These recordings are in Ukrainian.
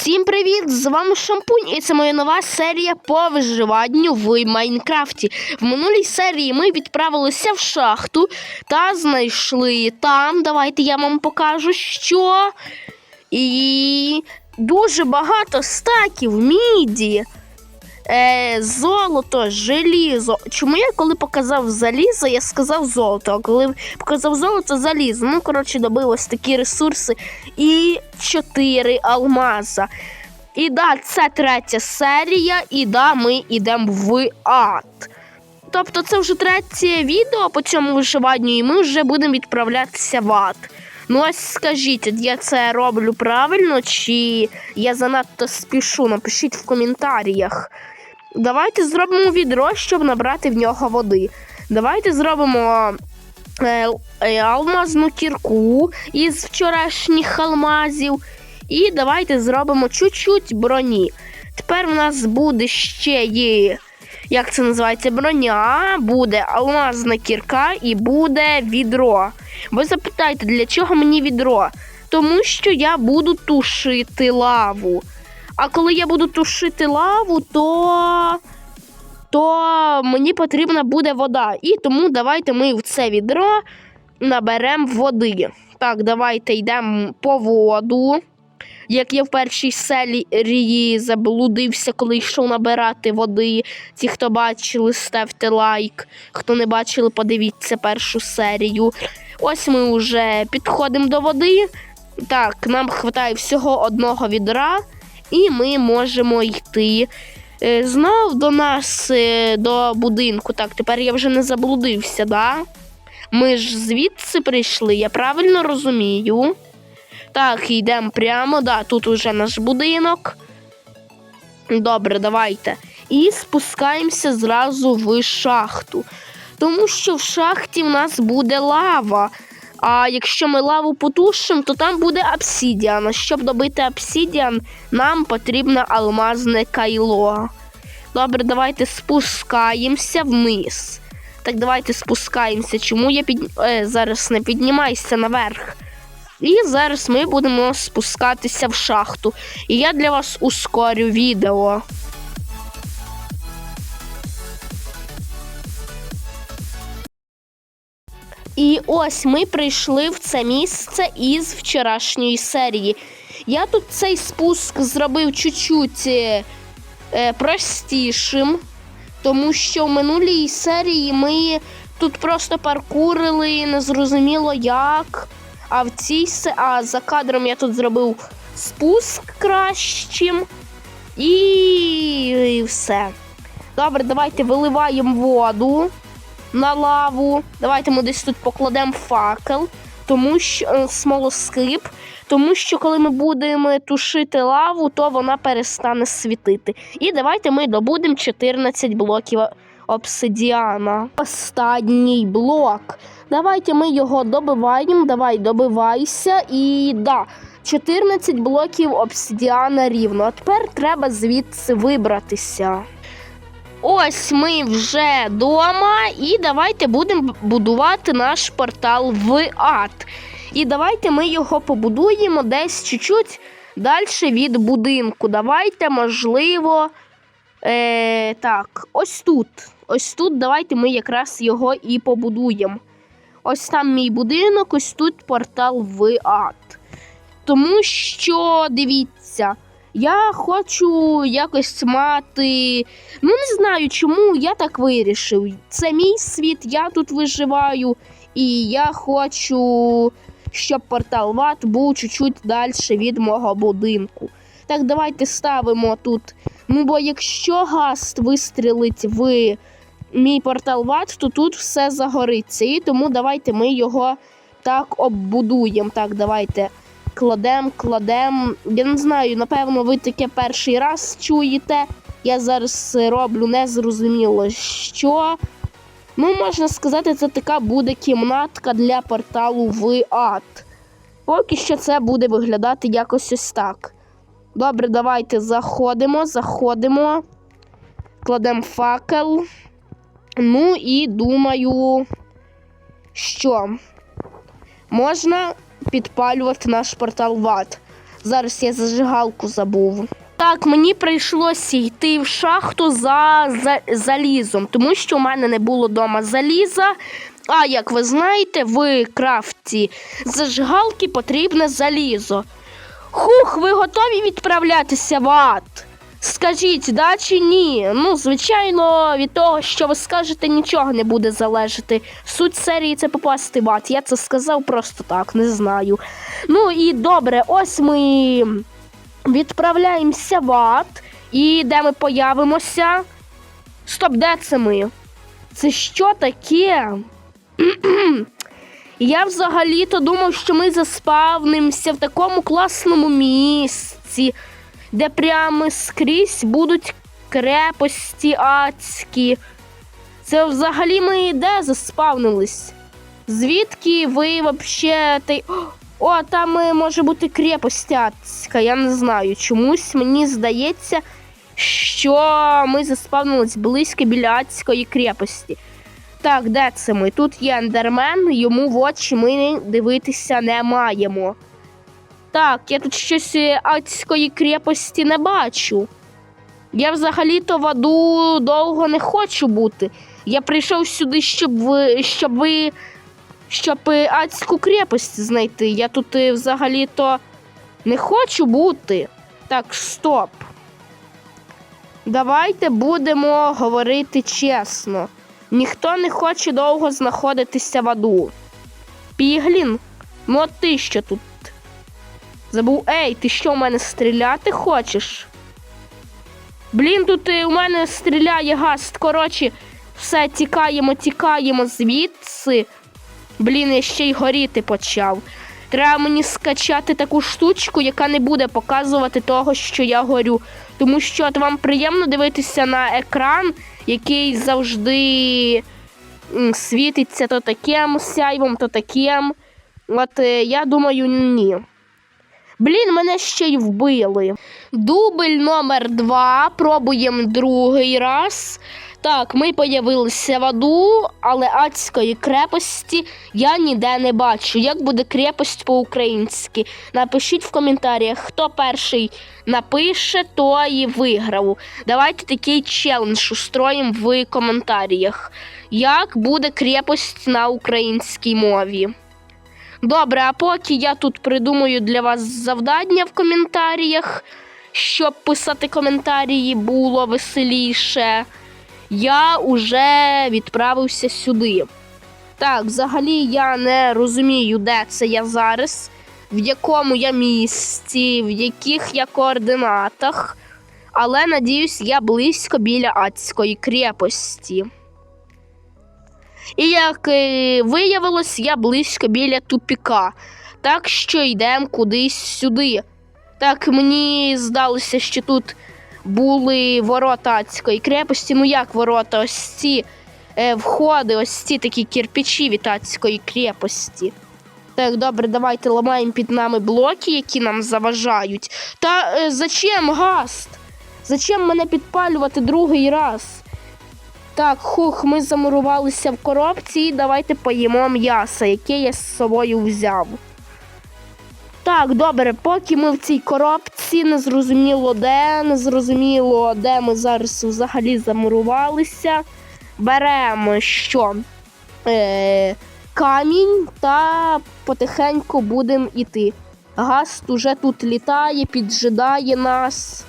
Всім привіт! З вами Шампунь, і це моя нова серія по виживанню в Майнкрафті. В минулій серії ми відправилися в шахту та знайшли там. Давайте я вам покажу, що. І дуже багато стаків міді. Е, золото, желізо. Чому я коли показав залізо, я сказав золото, а коли показав золото, залізо. Ну, коротше, добив ось такі ресурси і 4 алмаза. І да, це третя серія, і да, ми йдемо в ад. Тобто це вже третє відео по цьому виживанню, і ми вже будемо відправлятися в ад. Ну ось скажіть, я це роблю правильно, чи я занадто спішу? Напишіть в коментарях. Давайте зробимо відро, щоб набрати в нього води. Давайте зробимо е, е, алмазну кірку із вчорашніх алмазів. І давайте зробимо чуть-чуть броні. Тепер у нас буде ще є, як це називається, броня, буде алмазна кірка і буде відро. Ви запитаєте, для чого мені відро? Тому що я буду тушити лаву. А коли я буду тушити лаву, то, то мені потрібна буде вода. І тому давайте ми в це відро наберемо води. Так, давайте йдемо по воду. Як я в першій серії заблудився, коли йшов набирати води. Ті, хто бачили, ставте лайк. Хто не бачили, подивіться першу серію. Ось ми вже підходимо до води. Так, нам вистачає всього одного відра, і ми можемо йти е, знов до нас, е, до будинку. Так, тепер я вже не заблудився, да? Ми ж звідси прийшли, я правильно розумію. Так, йдемо прямо, да, тут уже наш будинок. Добре, давайте. І спускаємося зразу в шахту. Тому що в шахті в нас буде лава. А якщо ми лаву потушимо, то там буде обсідіан. А щоб добити обсідіан, нам потрібно алмазне кайло. Добре, давайте спускаємося вниз. Так, давайте спускаємося. Чому я під... е, зараз не піднімаюся наверх? І зараз ми будемо спускатися в шахту. І я для вас ускорю відео. І ось ми прийшли в це місце із вчорашньої серії. Я тут цей спуск зробив чуть-чуть е, е, простішим, тому що в минулій серії ми тут просто паркурили, незрозуміло як. А в цій а за кадром я тут зробив спуск кращим. І, і все. Добре, давайте виливаємо воду на лаву. Давайте ми десь тут покладемо факел, тому що е, смолоскип, тому що коли ми будемо тушити лаву, то вона перестане світити. І давайте ми добудемо 14 блоків обсидіана. Останній блок. Давайте ми його добиваємо. Давай, добивайся. І да, 14 блоків обсидіана рівно. А тепер треба звідси вибратися. Ось ми вже вдома, і давайте будемо будувати наш портал в ад. І давайте ми його побудуємо десь чуть-чуть далі від будинку. Давайте, можливо, е, так, ось тут. Ось тут давайте ми якраз його і побудуємо. Ось там мій будинок, ось тут портал в ад. Тому що, дивіться, я хочу якось мати. Ну, не знаю, чому я так вирішив. Це мій світ, я тут виживаю, і я хочу, щоб портал в ад був чуть-чуть далі від мого будинку. Так, давайте ставимо тут. Ну, бо якщо гаст вистрілить в мій портал в ад, то тут все загориться. І тому давайте ми його так оббудуємо. Так, давайте кладем, кладем. Я не знаю, напевно, ви таке перший раз чуєте. Я зараз роблю незрозуміло що. Ну, можна сказати, це така буде кімнатка для порталу в ад. Поки що це буде виглядати якось ось так. Добре, давайте заходимо, заходимо, кладемо факел. Ну і думаю, що можна підпалювати наш портал в. Зараз я зажигалку забув. Так, мені прийшлося йти в шахту за, за залізом, тому що у мене не було вдома заліза. А як ви знаєте, в крафті зажигалки потрібне залізо. Хух, ви готові відправлятися в ад? Скажіть, да чи ні? Ну, звичайно, від того, що ви скажете, нічого не буде залежати. Суть серії це попасти в ад. Я це сказав просто так, не знаю. Ну і добре, ось ми відправляємося в ад. І де ми появимося? Стоп, де це ми? Це що таке? Я взагалі-то думав, що ми заспавнимося в такому класному місці, де прямо скрізь будуть крепості адські. Це взагалі ми де заспавнились? Звідки ви вообще ти. О, там е, може бути крепость адська, я не знаю. Чомусь мені здається, що ми заспавнились близько біля адської крепості. Так, де це ми? Тут є ендермен, йому в очі ми дивитися не маємо. Так, я тут щось е, адської крепості не бачу. Я взагалі-то в аду довго не хочу бути. Я прийшов сюди, щоб ви, щоб ви, щоб е, адську крепость знайти. Я тут е, взагалі-то не хочу бути. Так, стоп. Давайте будемо говорити чесно. Ніхто не хоче довго знаходитися в аду. Піглін, ну от ти що тут? Забув, ей, ти що в мене стріляти хочеш? Блін, тут е, у мене стріляє гаст. Коротше, все, тікаємо, тікаємо звідси. Блін, я ще й горіти почав. Треба мені скачати таку штучку, яка не буде показувати того, що я горю. Тому що от вам приємно дивитися на екран, який завжди світиться то таким сяйвом, то таким. От е, я думаю, ні. Блін, мене ще й вбили. Дубль номер два. Пробуємо другий раз. Так, ми появилися в аду, але адської крепості я ніде не бачу. Як буде крепость по-українськи? Напишіть в коментарях, хто перший напише, той і виграв. Давайте такий челендж устроїмо в коментарях. Як буде крепость на українській мові? Добре, а поки я тут придумаю для вас завдання в коментарях, щоб писати коментарі було веселіше, я уже відправився сюди. Так, взагалі я не розумію, де це я зараз, в якому я місці, в яких я координатах, але надіюсь, я близько біля адської крепості. І як е, виявилось, я близько біля тупіка. Так що йдемо кудись сюди. Так мені здалося, що тут були ворота адської крепості. Ну як ворота? Ось ці е, входи, ось ці такі кирпичі від адської крепості. Так, добре, давайте ламаємо під нами блоки, які нам заважають. Та е, зачем гаст? Зачем мене підпалювати другий раз? Так, хух, ми замурувалися в коробці і давайте поїмо м'ясо, яке я з собою взяв. Так, добре, поки ми в цій коробці, не зрозуміло де, не зрозуміло, де ми зараз взагалі замурувалися. Беремо що? Е, камінь та потихеньку будемо йти. Гаст уже тут літає, піджидає нас.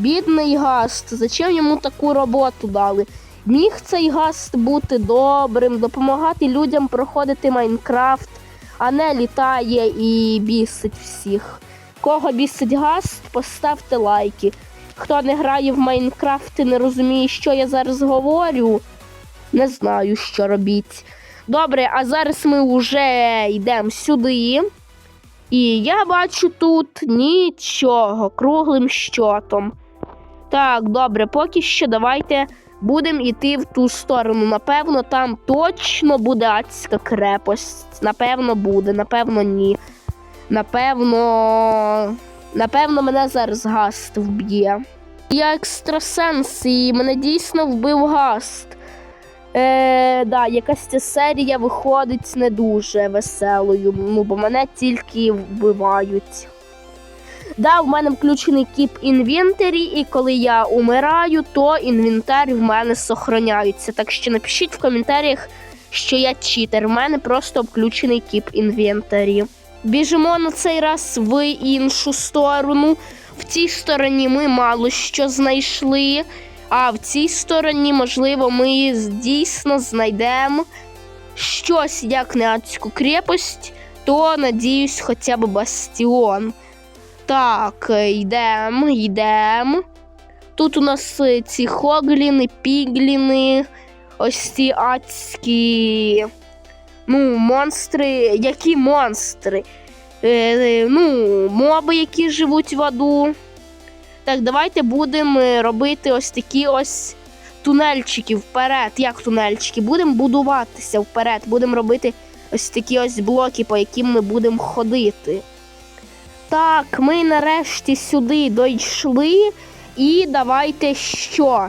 Бідний гаст, зачем йому таку роботу дали? Міг цей гаст бути добрим, допомагати людям проходити Майнкрафт, а не літає і бісить всіх. Кого бісить гаст, поставте лайки. Хто не грає в Майнкрафт і не розуміє, що я зараз говорю, не знаю, що робіть. Добре, а зараз ми вже йдемо сюди. І я бачу тут нічого круглим щотом. Так, добре, поки що давайте будемо йти в ту сторону. Напевно, там точно буде адська крепость. Напевно, буде, напевно, ні. Напевно. Напевно, мене зараз гаст вб'є. Я екстрасенс, і мене дійсно вбив гаст. Е, да, якась ця серія виходить не дуже веселою, ну, бо мене тільки вбивають. Да, в мене включений кіп інвентарі, і коли я умираю, то інвентар в мене сохраняється. Так що напишіть в коментарях, що я читер. В мене просто включений кіп інвентарі. Біжимо на цей раз в іншу сторону. В цій стороні ми мало що знайшли, а в цій стороні, можливо, ми дійсно знайдемо щось як не адську крепость, то надіюсь, хоча б бастіон. Так, йдемо, йдемо. Тут у нас е, ці хогліни, пігліни, ось ці адські. Ну, монстри. Які монстри? Е, е, ну, моби, які живуть в аду. Так, давайте будемо е, робити ось такі ось тунельчики вперед. Як тунельчики? Будемо будуватися вперед. Будемо робити ось такі ось блоки, по яким ми будемо ходити. Так, ми нарешті сюди дійшли. І давайте що?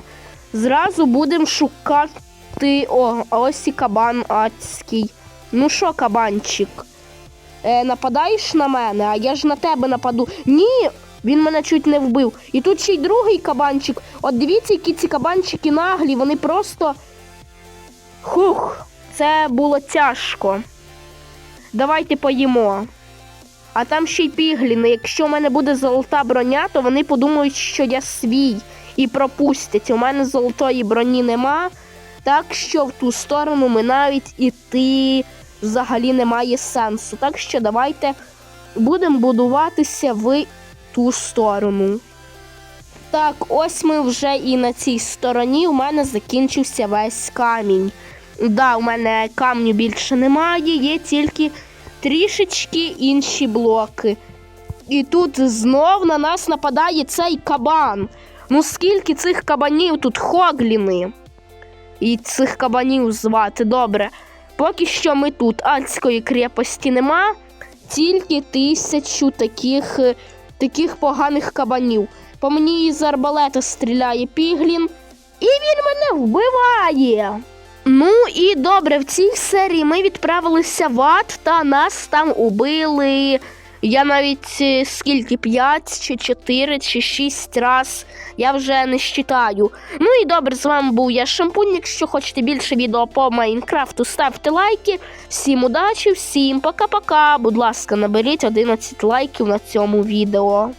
Зразу будемо шукати. О, ось і кабан адський. Ну що, кабанчик? Е, нападаєш на мене, а я ж на тебе нападу. Ні, він мене чуть не вбив. І тут ще й другий кабанчик. От дивіться, які ці кабанчики наглі, вони просто. Хух, це було тяжко. Давайте поїмо. А там ще й пігліни. Якщо в мене буде золота броня, то вони подумають, що я свій і пропустять. У мене золотої броні нема. Так що в ту сторону ми навіть іти взагалі немає сенсу. Так що давайте будемо будуватися в ту сторону. Так, ось ми вже і на цій стороні. У мене закінчився весь камінь. Да, у мене камню більше немає, є тільки трішечки інші блоки. І тут знов на нас нападає цей кабан. Ну скільки цих кабанів тут хогліни? І цих кабанів звати добре. Поки що ми тут адської крепості нема, тільки тисячу таких, е, таких поганих кабанів. По мені із арбалета стріляє піглін, і він мене вбиває. Ну і добре, в цій серії ми відправилися в ад, та нас там убили. Я навіть е, скільки 5 чи 4 чи 6 раз. Я вже не считаю. Ну і добре, з вами був я Шампунь. Якщо хочете більше відео по Майнкрафту, ставте лайки. Всім удачі, всім пока-пока. Будь ласка, наберіть 11 лайків на цьому відео.